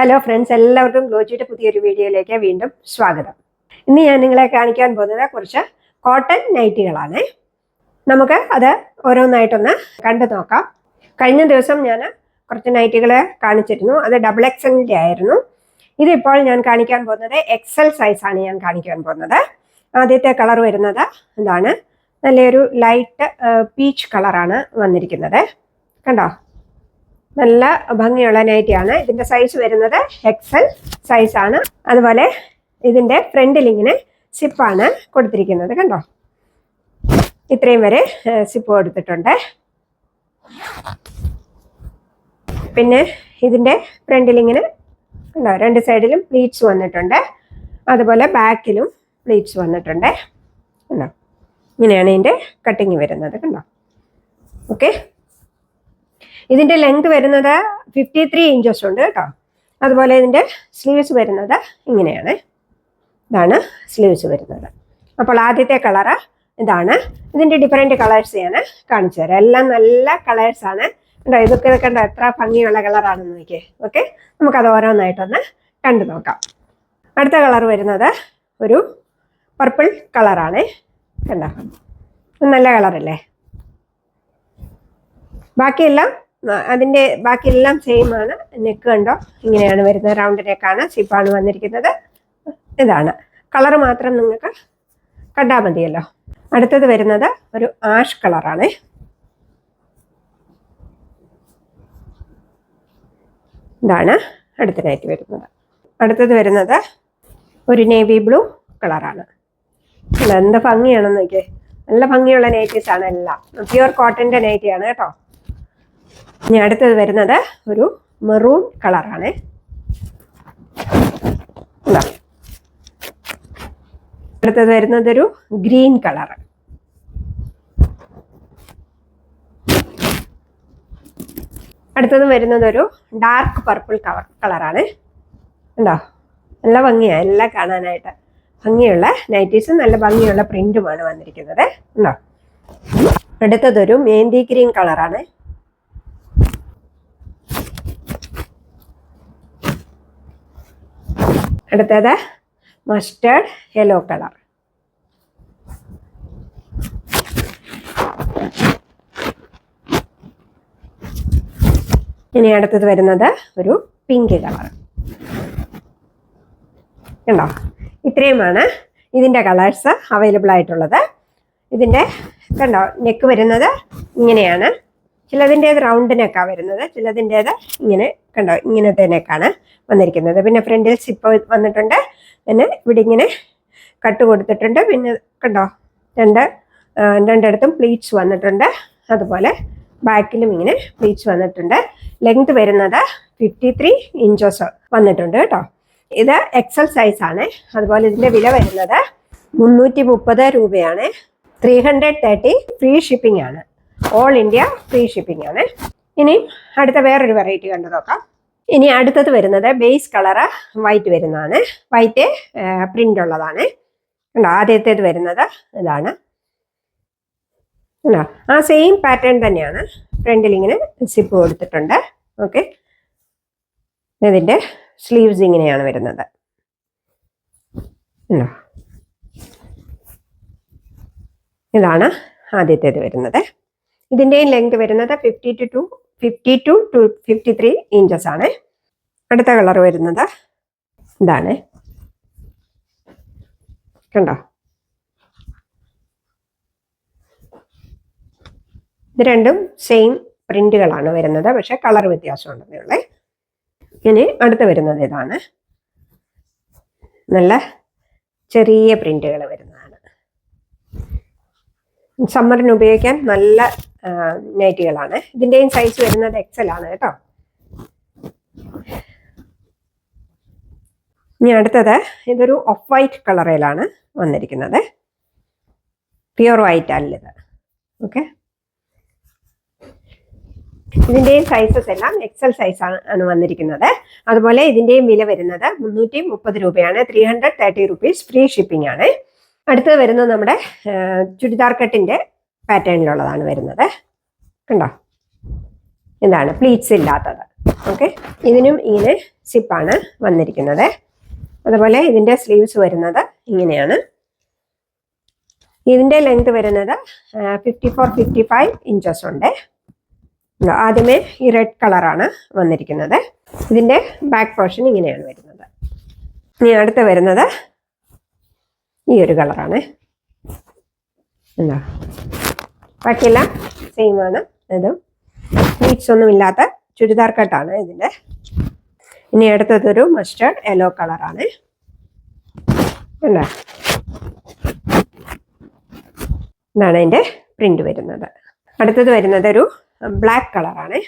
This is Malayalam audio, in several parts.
ഹലോ ഫ്രണ്ട്സ് എല്ലാവർക്കും ഗ്ലോജിയുടെ പുതിയൊരു വീഡിയോയിലേക്ക് വീണ്ടും സ്വാഗതം. ഇന്ന് ഞാൻ നിങ്ങളെ കാണിക്കാൻ പോകുന്നത് കുറച്ച് കോട്ടൺ നൈറ്റികളാണ് നമുക്ക് അത് ഓരോന്നായിട്ടൊന്ന് കണ്ടു നോക്കാം. കഴിഞ്ഞ ദിവസം ഞാൻ കുറച്ച് നൈറ്റികൾ കാണിച്ചിരുന്നു. അത് ഡബിൾ എക്സലിന്റെ ആയിരുന്നു. ഇതിപ്പോൾ ഞാൻ കാണിക്കാൻ പോകുന്നത് എക്സൽ സൈസാണ് ഞാൻ കാണിക്കാൻ പോകുന്നത്. ആദ്യത്തെ കളർ വരുന്നത് എന്താണ്? നല്ലൊരു ലൈറ്റ് പീച്ച് കളറാണ് വന്നിരിക്കുന്നത്. കണ്ടോ? നല്ല ഭംഗിയുള്ള നൈറ്റിയാണ് ഇതിന്റെ സൈസ് വരുന്നത് എക്സൽ സൈസ് ആണ്. അതുപോലെ ഇതിന്റെ ഫ്രണ്ടിൽ ഇങ്ങനെ സിപ്പാണ് കൊടുത്തിരിക്കുന്നത് കണ്ടോ? ഇത്രയും വരെ സിപ്പ് കൊടുത്തിട്ടുണ്ട്. പിന്നെ ഇതിന്റെ ഫ്രണ്ടിൽ ഇങ്ങനെ കണ്ടോ? രണ്ട് സൈഡിലും പ്ലീറ്റ്സ് വന്നിട്ടുണ്ട്. അതുപോലെ ബാക്കിലും പ്ലീറ്റ്സ് വന്നിട്ടുണ്ട്. കണ്ടോ? ഇങ്ങനെയാണ് ഇതിന്റെ കട്ടിങ് വരുന്നത്. കണ്ടോ? ഓക്കെ ഇതിന്റെ ലെങ്ത് വരുന്നത് ഫിഫ്റ്റി ത്രീ ഇഞ്ചസ് ഉണ്ട് കേട്ടോ. അതുപോലെ ഇതിന്റെ സ്ലീവ്സ് വരുന്നത് ഇങ്ങനെയാണ്. ഇതാണ് സ്ലീവ്സ് വരുന്നത്. അപ്പോൾ ആദ്യത്തെ കളറ് ഇതാണ്. ഇതിന്റെ ഡിഫറെന്റ് കളേഴ്സ് ഞാൻ കാണിച്ചു തരാം. എല്ലാം നല്ല കളേഴ്സ് ആണ്. കണ്ടോ ഇതൊക്കെ കണ്ടോ എത്ര ഭംഗിയുള്ള കളറാണെന്ന് നോക്കിയേ. ഓക്കെ നമുക്കത് ഓരോന്നായിട്ടൊന്ന് കണ്ടു നോക്കാം. അടുത്ത കളർ വരുന്നത് ഒരു പർപ്പിൾ കളറാണ് കണ്ടോ? നല്ല കളറല്ലേ ബാക്കിയെല്ലാം ആ, അതിന്റെ ബാക്കിയെല്ലാം സെയിം ആണ്. നെക്ക് കണ്ടോ? ഇങ്ങനെയാണ് വരുന്നത്. റൗണ്ട് നെക്കാണ് സിപ്പാണ് വന്നിരിക്കുന്നത്. ഇതാണ്. കളർ മാത്രം നിങ്ങൾക്ക് കണ്ടാൽ മതിയല്ലോ. അടുത്തത് വരുന്നത് ഒരു ആഷ് കളറാണ് ഇതാണ് അടുത്തതായിട്ട് വരുന്നത്. അടുത്തത് വരുന്നത് ഒരു നേവി ബ്ലൂ കളറാണ് എന്ത് ഭംഗിയാണെന്ന് നോക്കിയേ. നല്ല ഭംഗിയുള്ള നൈറ്റീസ് ആണ് എല്ലാം. പ്യുവർ കോട്ടന്റെ നൈറ്റിയാണ് കേട്ടോ. ഇനി അടുത്തത് വരുന്നത് ഒരു മെറൂൺ കളറാണ്. അടുത്തത് വരുന്നത് ഒരു ഗ്രീൻ കളർ അടുത്തത് വരുന്നത് ഒരു ഡാർക്ക് പർപ്പിൾ കളർ കളറാണ് ഉണ്ടോ നല്ല ഭംഗിയാണ് എല്ലാം കാണാനായിട്ട്. ഭംഗിയുള്ള നൈറ്റീസും നല്ല ഭംഗിയുള്ള പ്രിന്റുമാണ് വന്നിരിക്കുന്നത്. ഉണ്ടോ അടുത്തതൊരു മേന്തി ഗ്രീൻ കളറാണ് അടുത്തത് മസ്റ്റേർഡ് യെല്ലോ കളർ ഇനി അടുത്തത് വരുന്നത് ഒരു പിങ്ക് കളർ കണ്ടോ? ഇത്രയുമാണ് ഇതിന്റെ കളേഴ്സ് അവൈലബിൾ ആയിട്ടുള്ളത്. ഇതിന്റെ കണ്ടോ നെക്ക് വരുന്നത് ഇങ്ങനെയാണ്. ചിലതിന്റേത് റൗണ്ടിനൊക്കെ വരുന്നത്. ചിലതിന്റേത് ഇങ്ങനെ കണ്ടോ ഇങ്ങനത്തെ തന്നെയൊക്കെയാണ് വന്നിരിക്കുന്നത്. പിന്നെ ഫ്രണ്ടിൽ സിപ്പ് വന്നിട്ടുണ്ട്. പിന്നെ ഇവിടെ ഇങ്ങനെ കട്ട് കൊടുത്തിട്ടുണ്ട്. പിന്നെ കണ്ടോ രണ്ട് രണ്ടിടത്തും പ്ലീറ്റ്സ് വന്നിട്ടുണ്ട്. അതുപോലെ ബാക്കിലും ഇങ്ങനെ പ്ലീറ്റ്സ് വന്നിട്ടുണ്ട്. ലെങ്ത് വരുന്നത് ഫിഫ്റ്റി ത്രീ ഇഞ്ചസ് വന്നിട്ടുണ്ട് കേട്ടോ. ഇത് എക്സൽ സൈസ് ആണ്. അതുപോലെ ഇതിന്റെ വില വരുന്നത് മുന്നൂറ്റി മുപ്പത് രൂപയാണ്. Three hundred thirty free shipping ആണ്. ഓൾ ഇന്ത്യ ഫ്രീ ഷിപ്പിംഗ് ആണ്. ഇനി അടുത്ത വേറൊരു വെറൈറ്റി കണ്ടു നോക്കാം. ഇനി അടുത്തത് വരുന്നത് ബേസ് കളറ് വൈറ്റ് വരുന്നതാണ്. വൈറ്റ് പ്രിന്റ് ഉള്ളതാണ്. കണ്ടോ ആദ്യത്തേത് വരുന്നത് ഇതാണ്. കണ്ടോ ആ സെയിം പാറ്റേൺ തന്നെയാണ്. ഫ്രണ്ടിൽ ഇങ്ങനെ സിപ്പ് കൊടുത്തിട്ടുണ്ട്. ഓക്കെ ഇതിന്റെ സ്ലീവ്സ് ഇങ്ങനെയാണ് വരുന്നത്? ഇതാണ് ആദ്യത്തേത് വരുന്നത്. ഇതിന്റെയും ലെങ്ത് വരുന്നത് fifty two two fifty two two fifty three inches ആണ്. അടുത്ത കളർ വരുന്നത് ഇതാണ്. കണ്ടോ? ഇത് രണ്ടും സെയിം പ്രിന്റുകളാണ് വരുന്നത് പക്ഷെ കളർ വ്യത്യാസം ഉണ്ടെന്നേ ഉള്ളേ. ഇനി അടുത്ത് വരുന്നത് ഇതാണ്. നല്ല ചെറിയ പ്രിന്റുകൾ വരുന്നതാണ്. സമ്മറിന് ഉപയോഗിക്കാൻ നല്ല നൈറ്റുകളാണ്. ഇതിന്റെയും സൈസ് വരുന്നത് എക്സൽ ആണ് കേട്ടോ. ഇനി അടുത്തത് ഇതൊരു ഓഫ് വൈറ്റ് കളറിലാണ് വന്നിരിക്കുന്നത്. പ്യുവർ വൈറ്റ് അല്ല ഇത്. ഓക്കെ ഇതിന്റെയും സൈസസ് എല്ലാം എക്സൽ സൈസ് ആണ് വന്നിരിക്കുന്നത്. അതുപോലെ ഇതിന്റെയും വില വരുന്നത് മുന്നൂറ്റി മുപ്പത് രൂപയാണ്. Three hundred thirty rupees free shipping ആണ്. അടുത്തത് വരുന്നത് നമ്മുടെ ചുരിദാർ കട്ടിന്റെ പാറ്റേണിലുള്ളതാണ് വരുന്നത്. കണ്ടോ? എന്താണ്? പ്ലീറ്റ്സ് ഇല്ലാത്തത്. ഓക്കെ ഇതിനും ഇങ്ങനെ സിപ്പാണ് വന്നിരിക്കുന്നത്. അതുപോലെ ഇതിന്റെ സ്ലീവ്സ് വരുന്നത് ഇങ്ങനെയാണ്. ഇതിന്റെ ലെങ്ത് വരുന്നത് fifty four fifty five inches ഉണ്ട് ആദ്യമേ ഈ റെഡ് കളറാണ് വന്നിരിക്കുന്നത്. ഇതിന്റെ ബാക്ക് പോർഷൻ ഇങ്ങനെയാണ് വരുന്നത്. ഇനി അടുത്ത് വരുന്നത് ഈ ഒരു കളറാണ് എന്താ? ബാക്കിയെല്ലാം സെയിം ആണ്. ഇതും ബീറ്റ്സ് ഒന്നും ഇല്ലാത്ത ചുരിദാർ കട്ടാണ് ഇതിന്റെ ഇനി അടുത്തതൊരു മസ്റ്റേർഡ് യെല്ലോ കളറാണ് കണ്ടോ ഇതാണ് അതിന്റെ പ്രിന്റ് വരുന്നത്. അടുത്തത് വരുന്നത് ഒരു ബ്ലാക്ക് കളറാണ്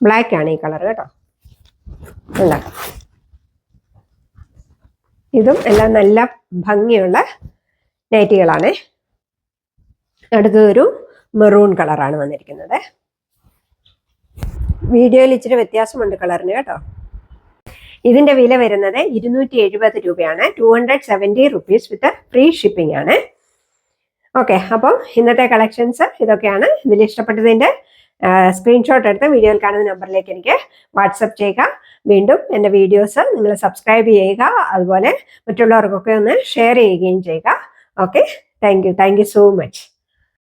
ബ്ലാക്ക് ആണ് ഈ കളർ കേട്ടോ. അല്ല ഇതും എല്ലാം നല്ല ഭംഗിയുള്ള നൈറ്റികളാണ് അടുത്തതൊരു മെറൂൺ കളറാണ് വന്നിരിക്കുന്നത്. വീഡിയോയിൽ ഇച്ചിരി വ്യത്യാസമുണ്ട് കളറിന് കേട്ടോ. ഇതിന്റെ വില വരുന്നത് ഇരുന്നൂറ്റി എഴുപത് രൂപയാണ്. Two hundred seventy rupees with free shipping ആണ്. ഓക്കെ അപ്പം ഇന്നത്തെ കളക്ഷൻസ് ഇതൊക്കെയാണ്. ഇതിൽ ഇഷ്ടപ്പെട്ടതിന്റെ സ്ക്രീൻഷോട്ട് എടുത്ത് വീഡിയോയിൽ കാണുന്ന നമ്പറിലേക്ക് എനിക്ക് വാട്സപ്പ് ചെയ്യുക. വീണ്ടും എന്റെ വീഡിയോസ് നിങ്ങൾ സബ്സ്ക്രൈബ് ചെയ്യുക. അതുപോലെ മറ്റുള്ളവർക്കൊക്കെ ഒന്ന് ഷെയർ ചെയ്യുകയും ചെയ്യുക. Okay thank you. Thank you so much.